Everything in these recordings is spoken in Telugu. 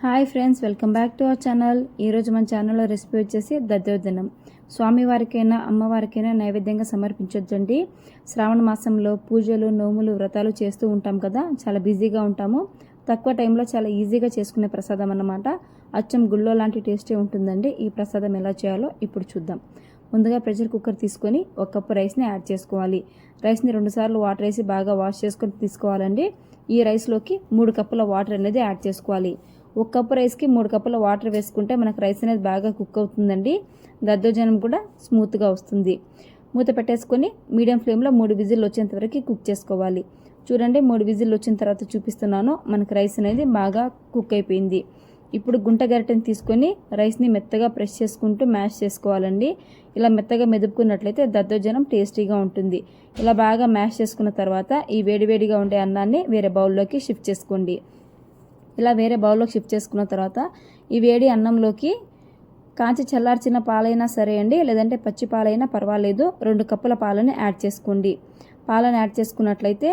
Hi friends welcome back to our channel. ఈరోజు మన ఛానల్లో రెసిపీ వచ్చేసి దద్దోజనం. స్వామివారికైనా అమ్మవారికైనా నైవేద్యంగా సమర్పించొచ్చండి శ్రావణ మాసంలో పూజలు నోములు వ్రతాలు చేస్తూ ఉంటాం కదా చాలా బిజీగా ఉంటాము. తక్కువ టైంలో చాలా ఈజీగా చేసుకునే ప్రసాదం అన్నమాట. అచ్చం గుళ్ళో లాంటి టేస్టే ఉంటుందండి. ఈ ప్రసాదం ఎలా చేయాలో ఇప్పుడు చూద్దాం. ముందుగా ప్రెషర్ కుక్కర్ తీసుకొని ఒక కప్పు రైస్ని యాడ్ చేసుకోవాలి. రైస్ని రెండుసార్లు వాటర్ వేసి బాగా వాష్ చేసుకొని తీసుకోవాలండి. ఈ రైస్లోకి మూడు కప్పుల వాటర్ అనేది యాడ్ చేసుకోవాలి. ఒక కప్పు రైస్కి మూడు కప్పుల వాటర్ వేసుకుంటే మనకు రైస్ అనేది బాగా కుక్ అవుతుందండి. దద్దోజనం కూడా స్మూత్గా వస్తుంది. మూత పెట్టేసుకొని మీడియం ఫ్లేమ్లో మూడు విజిల్ వచ్చేంత వరకు కుక్ చేసుకోవాలి. చూడండి మూడు విజిల్ వచ్చిన తర్వాత చూపిస్తున్నాను. మనకు రైస్ అనేది బాగా కుక్ అయిపోయింది. ఇప్పుడు గుంట గరిటెని తీసుకొని రైస్ని మెత్తగా ప్రెస్ చేసుకుంటూ మ్యాష్ చేసుకోవాలండి. ఇలా మెత్తగా మెదుపుకున్నట్లయితే దద్దోజనం టేస్టీగా ఉంటుంది. ఇలా బాగా మ్యాష్ చేసుకున్న తర్వాత ఈ వేడివేడిగా ఉండే అన్నాన్ని వేరే బౌల్లోకి షిఫ్ట్ చేసుకోండి. ఇలా వేరే బౌల్లోకి షిఫ్ట్ చేసుకున్న తర్వాత ఈ వేడి అన్నంలోకి కాంచి చల్లార్చిన పాలైనా సరే అండి లేదంటే పచ్చి పాలైనా పర్వాలేదు. రెండు కప్పుల పాలని యాడ్ చేసుకోండి. పాలను యాడ్ చేసుకున్నట్లయితే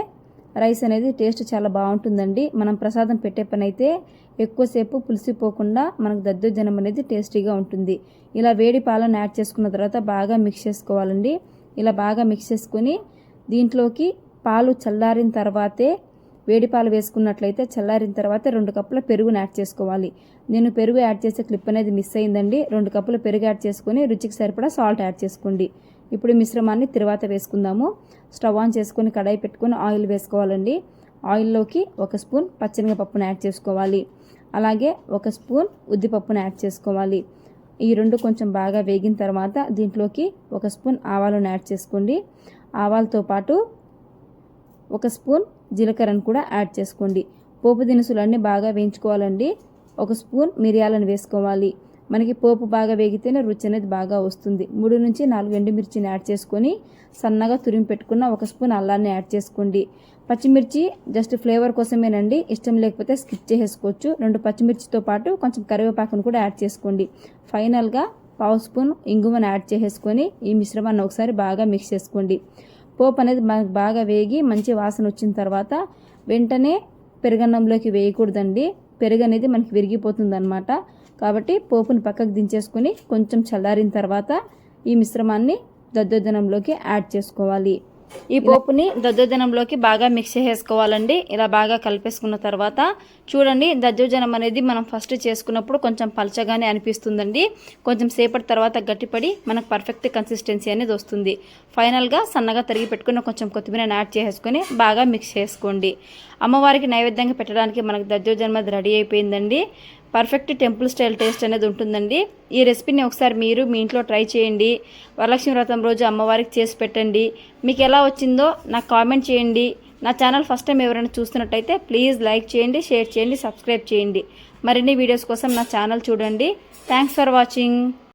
రైస్ అనేది టేస్ట్ చాలా బాగుంటుందండి. మనం ప్రసాదం పెట్టే పని అయితే ఎక్కువసేపు పులిసిపోకుండా మనకు దద్దోజనం అనేది టేస్టీగా ఉంటుంది. ఇలా వేడి పాలను యాడ్ చేసుకున్న తర్వాత బాగా మిక్స్ చేసుకోవాలండి. ఇలా బాగా మిక్స్ చేసుకొని దీంట్లోకి పాలు చల్లారిన తర్వాతే వేడి పాలు వేసుకున్నట్లయితే చల్లారిన తర్వాత రెండు కప్పుల పెరుగును యాడ్ చేసుకోవాలి. నేను పెరుగు యాడ్ చేసే క్లిప్ అనేది మిస్ అయిందండి. రెండు కప్పుల పెరుగు యాడ్ చేసుకొని రుచికి సరిపడా సాల్ట్ యాడ్ చేసుకోండి. ఇప్పుడు మిశ్రమాన్ని తర్వాత వేసుకుందాము. స్టవ్ ఆన్ చేసుకొని కడాయి పెట్టుకొని ఆయిల్ వేసుకోవాలండి. ఆయిల్లోకి ఒక స్పూన్ పచ్చనిగపప్పును యాడ్ చేసుకోవాలి. అలాగే ఒక స్పూన్ ఉద్దిపప్పును యాడ్ చేసుకోవాలి. ఈ రెండు కొంచెం బాగా వేగిన తర్వాత దీంట్లోకి ఒక స్పూన్ ఆవాలను యాడ్ చేసుకోండి. ఆవాలతో పాటు ఒక స్పూన్ జీలకర్రను కూడా యాడ్ చేసుకోండి. పోపు దినుసులన్నీ బాగా వేయించుకోవాలండి. ఒక స్పూన్ మిరియాలను వేసుకోవాలి. మనకి పోపు బాగా వేగితేనే రుచి అనేది బాగా వస్తుంది. మూడు నుంచి నాలుగు ఎండుమిర్చిని యాడ్ చేసుకొని సన్నగా తురిమి పెట్టుకున్న ఒక స్పూన్ అల్లాన్ని యాడ్ చేసుకోండి. పచ్చిమిర్చి జస్ట్ ఫ్లేవర్ కోసమేనండి. ఇష్టం లేకపోతే స్కిప్ చేసేసుకోవచ్చు. రెండు పచ్చిమిర్చితో పాటు కొంచెం కరివేపాకును కూడా యాడ్ చేసుకోండి. ఫైనల్గా పావు స్పూన్ ఇంగువను యాడ్ చేసేసుకొని ఈ మిశ్రమాన్ని ఒకసారి బాగా మిక్స్ చేసుకోండి. పోపు అనేది మనకు బాగా వేగి మంచి వాసన వచ్చిన తర్వాత వెంటనే పెరుగన్నంలోకి వేయకూడదండి. పెరుగు అనేది మనకి విరిగిపోతుంది అనమాట కాబట్టి పోపుని పక్కకు దించేసుకొని కొంచెం చల్లారిన తర్వాత ఈ మిశ్రమాన్ని దద్దోజనంలోకి యాడ్ చేసుకోవాలి. ఈ పోపుని దద్దోజనంలోకి బాగా మిక్స్ చేసుకోవాలండి ఇలా బాగా కలిపేసుకున్న తర్వాత చూడండి దద్దోజనం అనేది మనం ఫస్ట్ చేసుకున్నప్పుడు కొంచెం పలచగానే అనిపిస్తుందండి. కొంచెం సేపటి తర్వాత గట్టిపడి మనకు పర్ఫెక్ట్ కన్సిస్టెన్సీ అనేది వస్తుంది. ఫైనల్గా సన్నగా తరిగి పెట్టుకుని కొంచెం కొత్తిమీర యాడ్ చేసుకొని బాగా మిక్స్ చేసుకోండి. అమ్మవారికి నైవేద్యంగా పెట్టడానికి మనకు దద్దోజనం అది రెడీ అయిపోయిందండి. పర్ఫెక్ట్ టెంపుల్ స్టైల్ టేస్ట్ అనేది ఉంటుందండి. ఈ రెసిపీని ఒకసారి మీరు మీ ఇంట్లో ట్రై చేయండి. వరలక్ష్మి వ్రతం రోజు అమ్మవారికి చేసి పెట్టండి. మీకు ఎలా వచ్చిందో నాకు కామెంట్ చేయండి. నా ఛానల్ ఫస్ట్ టైం ఎవరైనా చూస్తున్నట్టయితే ప్లీజ్ లైక్ చేయండి షేర్ చేయండి సబ్స్క్రైబ్ చేయండి. మరిన్ని వీడియోస్ కోసం నా ఛానల్ చూడండి. Thanks for watching.